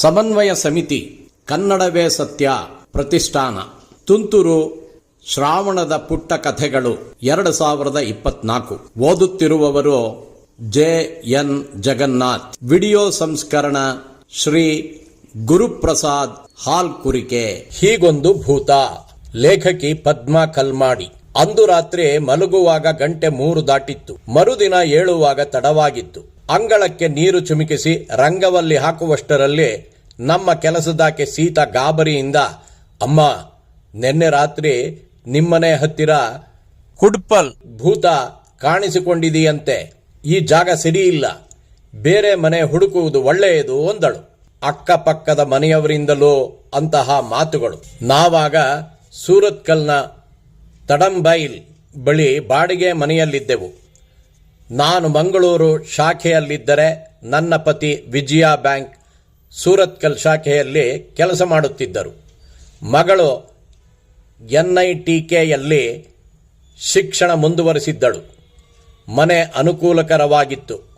ಸಮನ್ವಯ ಸಮಿತಿ, ಕನ್ನಡವೇ ಸತ್ಯ ಪ್ರತಿಷ್ಠಾನ. ತುಂತುರು ಶ್ರಾವಣದ ಪುಟ್ಟ ಕಥೆಗಳು ಎರಡು ಸಾವಿರದ ಇಪ್ಪತ್ನಾಲ್ಕು. ಓದುತ್ತಿರುವವರು ಜೆ ಎನ್ ಜಗನ್ನಾಥ್. ವಿಡಿಯೋ ಸಂಸ್ಕರಣ ಶ್ರೀ ಗುರುಪ್ರಸಾದ್ ಹಾಲ್ ಕುರಿಕೆ ಹೀಗೊಂದು ಭೂತ. ಲೇಖಕಿ ಪದ್ಮಾ ಕಲ್ಮಾಡಿ. ಅಂದು ರಾತ್ರಿ ಮಲಗುವಾಗ ಗಂಟೆ ಮೂರು ದಾಟಿತ್ತು. ಮರುದಿನ ಏಳುವಾಗ ತಡವಾಗಿತ್ತು. ಅಂಗಳಕ್ಕೆ ನೀರು ಚುಮುಕಿಸಿ ರಂಗವಲ್ಲಿ ಹಾಕುವಷ್ಟರಲ್ಲಿ ನಮ್ಮ ಕೆಲಸದಾಕೆ ಸೀತಾ ಗಾಬರಿಯಿಂದ, ಅಮ್ಮ, ನಿನ್ನೆ ರಾತ್ರಿ ನಿಮ್ಮನೆ ಹತ್ತಿರ ಕುಡ್ಪಲ್ ಭೂತ ಕಾಣಿಸಿಕೊಂಡಿದೆಯಂತೆ. ಈ ಜಾಗ ಸರಿಯಿಲ್ಲ ಬೇರೆ ಮನೆ ಹುಡುಕುವುದು ಒಳ್ಳೆಯದು ಒಂದಳು ಅಕ್ಕಪಕ್ಕದ ಮನೆಯವರಿಂದಲೋ ಅಂತಹ ಮಾತುಗಳು. ನಾವಾಗ ಸೂರತ್ಕಲ್ನ ತಡಂಬೈಲ್ ಬಳಿ ಬಾಡಿಗೆ ಮನೆಯಲ್ಲಿದ್ದೆವು. ನಾನು ಮಂಗಳೂರು ಶಾಖೆಯಲ್ಲಿದ್ದರೆ ನನ್ನ ಪತಿ ವಿಜಯ ಬ್ಯಾಂಕ್ ಸೂರತ್ಕಲ್ ಶಾಖೆಯಲ್ಲಿ ಕೆಲಸ ಮಾಡುತ್ತಿದ್ದರು. ಮಗಳು ಎನ್ ಐ ಟಿ ಕೆಯಲ್ಲಿ ಶಿಕ್ಷಣ ಮುಂದುವರಿಸಿದ್ದಳು. ಮನೆ ಅನುಕೂಲಕರವಾಗಿತ್ತು.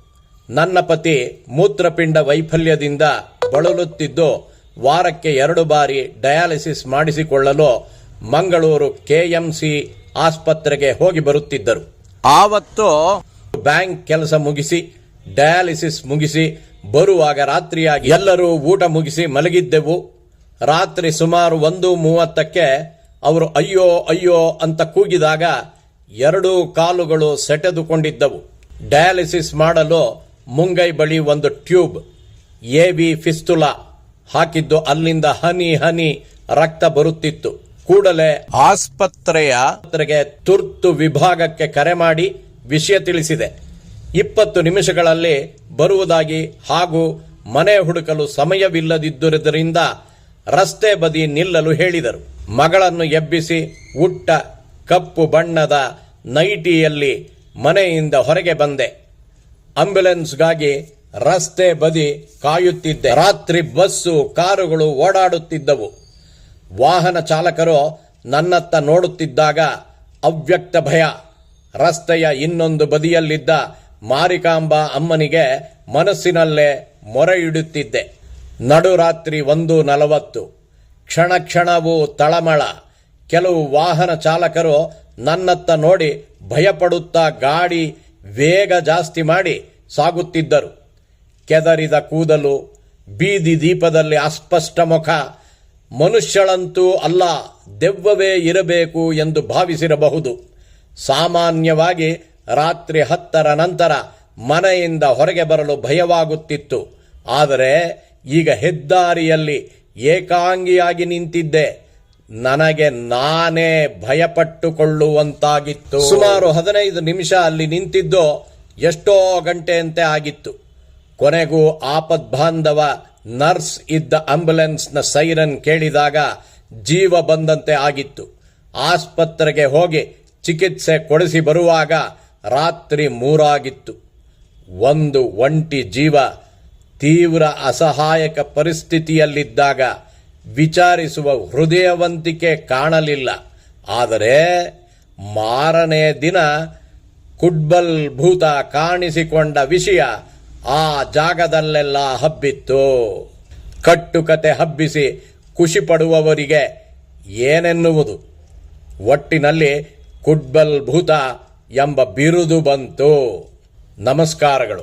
ನನ್ನ ಪತಿ ಮೂತ್ರಪಿಂಡ ವೈಫಲ್ಯದಿಂದ ಬಳಲುತ್ತಿದ್ದು ವಾರಕ್ಕೆ ಎರಡು ಬಾರಿ ಡಯಾಲಿಸಿಸ್ ಮಾಡಿಸಿಕೊಳ್ಳಲು ಮಂಗಳೂರು ಕೆಎಂಸಿ ಆಸ್ಪತ್ರೆಗೆ ಹೋಗಿ ಬರುತ್ತಿದ್ದರು. ಆವತ್ತು ಬ್ಯಾಂಕ್ ಕೆಲಸ ಮುಗಿಸಿ, ಡಯಾಲಿಸಿಸ್ ಮುಗಿಸಿ, ಬರುವಾಗ ರಾತ್ರಿಯಾಗಿ ಎಲ್ಲರೂ ಊಟ ಮುಗಿಸಿ ಮಲಗಿದ್ದೆವು. ರಾತ್ರಿ ಸುಮಾರು ಒಂದು ಮೂವತ್ತಕ್ಕೆ ಅವರು ಅಯ್ಯೋ ಅಯ್ಯೋ ಅಂತ ಕೂಗಿದಾಗ ಎರಡೂ ಕಾಲುಗಳು ಸೆಟೆದುಕೊಂಡಿದ್ದವು. ಡಯಾಲಿಸಿಸ್ ಮಾಡಲು ಮುಂಗೈ ಬಳಿ ಒಂದು ಟ್ಯೂಬ್, ಎ ಬಿ ಫಿಸ್ತುಲಾ ಹಾಕಿದ್ದು ಅಲ್ಲಿಂದ ಹನಿ ಹನಿ ರಕ್ತ ಬರುತ್ತಿತ್ತು. ಕೂಡಲೇ ಆಸ್ಪತ್ರೆಯ ತುರ್ತು ವಿಭಾಗಕ್ಕೆ ಕರೆ ಮಾಡಿ ವಿಷಯ ತಿಳಿಸಿದೆ. ಇಪ್ಪತ್ತು ನಿಮಿಷಗಳಲ್ಲಿ ಬರುವುದಾಗಿ ಹಾಗೂ ಮನೆ ಹುಡುಕಲು ಸಮಯವಿಲ್ಲದಿದ್ದುದರಿಂದ ರಸ್ತೆ ಬದಿ ನಿಲ್ಲಲು ಹೇಳಿದರು. ಮಗಳನ್ನು ಎಬ್ಬಿಸಿ ಉಟ್ಟ ಕಪ್ಪು ಬಣ್ಣದ ನೈಟಿಯಲ್ಲಿ ಮನೆಯಿಂದ ಹೊರಗೆ ಬಂದೆ. ಆಂಬ್ಯುಲೆನ್ಸ್ಗಾಗಿ ರಸ್ತೆ ಬದಿ ಕಾಯುತ್ತಿದ್ದೆ. ರಾತ್ರಿ ಬಸ್ಸು ಕಾರುಗಳು ಓಡಾಡುತ್ತಿದ್ದವು. ವಾಹನ ಚಾಲಕರು ನನ್ನತ್ತ ನೋಡುತ್ತಿದ್ದಾಗ ಅವ್ಯಕ್ತ ಭಯ. ರಸ್ತೆಯ ಇನ್ನೊಂದು ಬದಿಯಲ್ಲಿದ್ದ ಮಾರಿಕಾಂಬ ಅಮ್ಮನಿಗೆ ಮನಸ್ಸಿನಲ್ಲೇ ಮೊರೆಯಿಡುತ್ತಿದ್ದೆ. ನಡುರಾತ್ರಿ ಒಂದು ನಲವತ್ತು. ಕ್ಷಣ ಕ್ಷಣವೂ ತಳಮಳ. ಕೆಲವು ವಾಹನ ಚಾಲಕರು ನನ್ನತ್ತ ನೋಡಿ ಭಯಪಡುತ್ತಾ ಗಾಡಿ ವೇಗ ಜಾಸ್ತಿ ಮಾಡಿ ಸಾಗುತ್ತಿದ್ದರು. ಕೆದರಿದ ಕೂದಲು, ಬೀದಿ ದೀಪದಲ್ಲಿ ಅಸ್ಪಷ್ಟ ಮುಖ. ಮನುಷ್ಯಳಂತೂ ಅಲ್ಲ, ದೆವ್ವವೇ ಇರಬೇಕು ಎಂದು ಭಾವಿಸಿರಬಹುದು. ಸಾಮಾನ್ಯವಾಗಿ ರಾತ್ರಿ ಹತ್ತರ ನಂತರ ಮನೆಯಿಂದ ಹೊರಗೆ ಬರಲು ಭಯವಾಗುತ್ತಿತ್ತು. ಆದರೆ ಈಗ ಹೆದ್ದಾರಿಯಲ್ಲಿ ಏಕಾಂಗಿಯಾಗಿ ನಿಂತಿದ್ದೆ. ನನಗೆ ನಾನೇ ಭಯಪಟ್ಟುಕೊಳ್ಳುವಂತಾಗಿತ್ತು. ಸುಮಾರು ಹದಿನೈದು ನಿಮಿಷ ಅಲ್ಲಿ ನಿಂತಿದ್ದು ಎಷ್ಟೋ ಗಂಟೆಯಂತೆ ಆಗಿತ್ತು. ಕೊನೆಗೂ ಆಪದ್ಬಾಂಧವ ನರ್ಸ್ ಇದ್ದ ಆಂಬ್ಯುಲೆನ್ಸ್ನ ಸೈರನ್ ಕೇಳಿದಾಗ ಜೀವ ಬಂದಂತೆ ಆಗಿತ್ತು. ಆಸ್ಪತ್ರೆಗೆ ಹೋಗಿ ಚಿಕಿತ್ಸೆ ಕೊಡಿಸಿ ಬರುವಾಗ ರಾತ್ರಿ ಮೂರಾಗಿತ್ತು. ಒಂದು ಒಂಟಿ ಜೀವ ತೀವ್ರ ಅಸಹಾಯಕ ಪರಿಸ್ಥಿತಿಯಲ್ಲಿದ್ದಾಗ ವಿಚಾರಿಸುವ ಹೃದಯವಂತಿಕೆ ಕಾಣಲಿಲ್ಲ. ಆದರೆ ಮಾರನೇ ದಿನ ಕುಡ್ಬಲ್ ಭೂತ ಕಾಣಿಸಿಕೊಂಡ ವಿಷಯ ಆ ಜಾಗದಲ್ಲೆಲ್ಲ ಹಬ್ಬಿತ್ತು. ಕಟ್ಟುಕತೆ ಹಬ್ಬಿಸಿ ಖುಷಿ ಪಡುವವರಿಗೆ ಏನೆನ್ನುವುದು? ಒಟ್ಟಿನಲ್ಲಿ ಕುಡ್ಬಲ್ ಭೂತ ಎಂಬ ಬಿರುದು ಬಂತು. ನಮಸ್ಕಾರಗಳು.